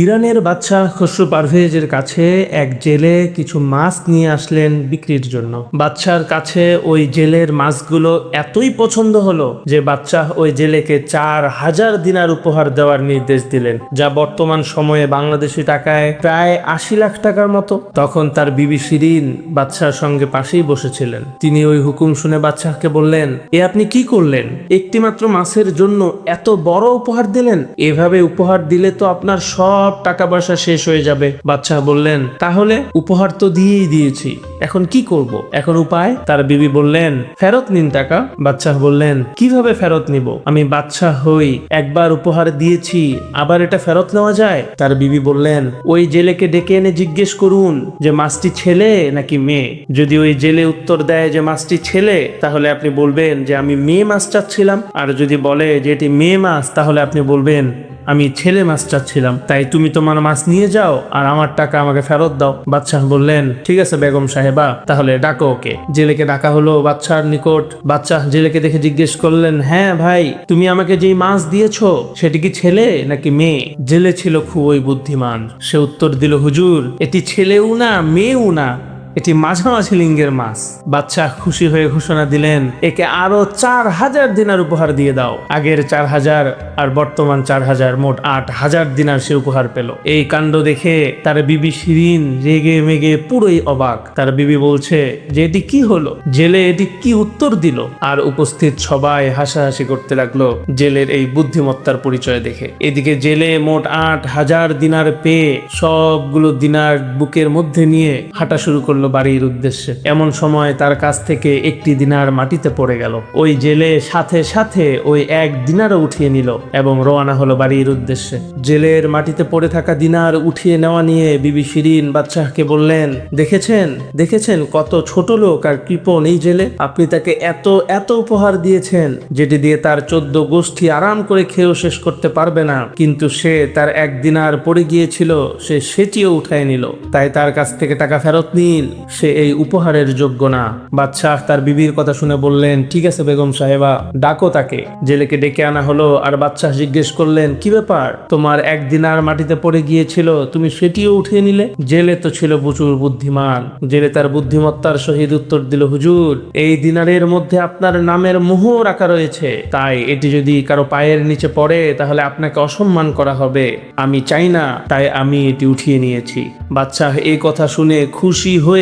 ইরানের বাদশা খসরু পারভেজের কাছে এক জেলে কিছু মাছ নিয়ে আসলেন বিক্রির জন্য। বাদশার কাছে ওই জেলের মাছগুলো এতই পছন্দ হলো যে বাদশা ওই জেলেকে চার হাজার দিনার উপহার দেওয়ার নির্দেশ দিলেন, যা বর্তমান সময়ে বাংলাদেশি টাকায় প্রায় আশি লাখ টাকার মতো। তখন তার বিবি শিরিন বাদশার সঙ্গে পাশেই বসেছিলেন। তিনি ওই হুকুম শুনে বাদশাহকে বললেন, এ আপনি কি করলেন? একটি মাত্র মাছের জন্য এত বড় উপহার দিলেন? এভাবে উপহার দিলে তো আপনার সব টাকা পয়সা শেষ হয়ে যাবে। বাদশাহ বললেন, তাহলে উপহার তো দিয়েই দিয়েছি, এখন কি করব? এখন উপায়, তার বিবি বললেন, ফেরত নিন টাকা। বাদশাহ বললেন, কীভাবে ফেরত নিব? আমি বাদশাহ হই, একবার উপহার দিয়েছি, আবার এটা ফেরত নেওয়া যায়? তার বিবি বললেন, ওই জেলেকে ডেকে এনে জিজ্ঞেস করুন যে, মাছটি ছেলে নাকি মেয়ে? যদি ওই জেলে উত্তর দেয় যে, মাছটি ছেলে, তাহলে আপনি বলবেন যে, আমি মেয়ে মাছ চাচ্ছিলাম। আর যদি বলে যে, এটি মেয়ে মাছ, তাহলে আপনি বলবেন আমি ছেলে মাছ চাচ্ছিলাম। তাই তুমি তোমার মাছ নিয়ে যাও আর আমার টাকা আমাকে ফেরত দাও। বাদশাহ বললেন, ঠিক আছে বেগম সাহেবা, তাহলে ডাকো ওকে। জেলেকে ডাকা হলো বাচ্চার নিকট। বাচ্চা জেলেকে দেখে জিজ্ঞেস করলেন হ্যাঁ ভাই, তুমি আমাকে যেই মাছ দিয়েছ, সেটি কি ছেলে নাকি মেয়ে? জেলে ছিল খুবই বুদ্ধিমান। সে উত্তর দিল, হুজুর, এটি ছেলেও না, মেয়েও না। এটি মাঝামাঝি লিঙ্গের মাছ। বাচ্চা খুশি হয়ে ঘোষণা দিলেন, একে আরও চার হাজার দিনার উপহার দিয়ে দাও। আগের চার হাজার আর বর্তমান চার হাজার মোট আট হাজার দিনার সে উপহার পেল। এই কাণ্ড দেখে তার বিবি শিরিন রেগে মেগে পুরোই অবাক। তার বিবি বলছে, যে এটি কি হলো? জেলে এটি কি উত্তর দিল? আর উপস্থিত সবাই হাসাহাসি করতে লাগল জেলের এই বুদ্ধিমত্তার পরিচয় দেখে। এদিকে জেলে মোট আট হাজার দিনার পেয়ে সবগুলো দিনার বুকের মধ্যে নিয়ে হাঁটা শুরু করল বাড়ির উদ্দেশ্যে। এমন সময় তার কাছ থেকে একটি দিনার মাটিতে পড়ে গেল। ওই জেলে সাথে সাথে ওই এক দিনারও উঠিয়ে নিল এবং রওনা হলো বাড়ির উদ্দেশ্যে। জেলের মাটিতে পড়ে থাকা দিনার উঠিয়ে নেওয়া নিয়ে বিবি শিরিন বাদশাহকে বললেন, দেখেছেন? দেখেছেন কত ছোট লোক আর কৃপণ এই জেলে? আপনি তাকে এত এত উপহার দিয়েছেন, যেটি দিয়ে তার চোদ্দ গোষ্ঠী আরাম করে খেয়েও শেষ করতে পারবে না। কিন্তু সে তার এক দিনার পড়ে গিয়েছিল, সে সেটিও উঠায় নিল। তাই তার কাছ থেকে টাকা ফেরত নিন। সে এই উপহারের যোগ্য না। বাদশাহ তার বিবির কথা শুনে বললেন, ঠিক আছে বেগম সাহেবা, ডাকো তাকে। জেলেকে ডেকে আনা হলো, আর বাদশাহ জিজ্ঞেস করলেন, কি ব্যাপার? তোমার এক দিনার মাটিতে পড়ে গিয়েছিল, তুমি সেটিও উঠিয়ে নিলে? জেলে তো ছিল প্রচুর বুদ্ধিমান। জেলে তার বুদ্ধিমত্তার সহিত উত্তর দিল, হুজুর, এই দিনারের মধ্যে আপনার নামের মোহ রাখা রয়েছে। তাই এটি যদি কারও পায়ের নিচে পড়ে, তাহলে আপনাকে অসম্মান করা হবে। আমি চাই না, তাই আমি এটি উঠিয়ে নিয়েছি। বাদশাহ এই কথা শুনে খুশি হয়ে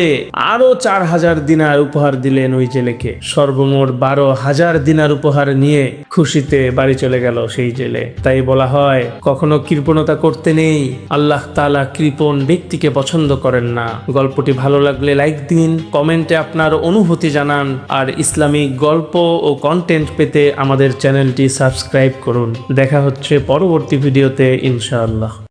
আরও চার হাজার দিনার উপহার দিলেন ওই জেলেকে। সর্বমোট বারো হাজার দিনার উপহার নিয়ে খুশিতে বাড়ি চলে গেল সেই জেলে। তাই বলা হয়, কখনো কৃপণতা করতে নেই। আল্লাহ তালা কৃপণ ব্যক্তিকে পছন্দ করেন না। গল্পটি ভালো লাগলে লাইক দিন, কমেন্টে আপনার অনুভূতি জানান, আর ইসলামিক গল্প ও কন্টেন্ট পেতে আমাদের চ্যানেলটি সাবস্ক্রাইব করুন। দেখা হচ্ছে পরবর্তী ভিডিওতে, ইনশাআল্লাহ।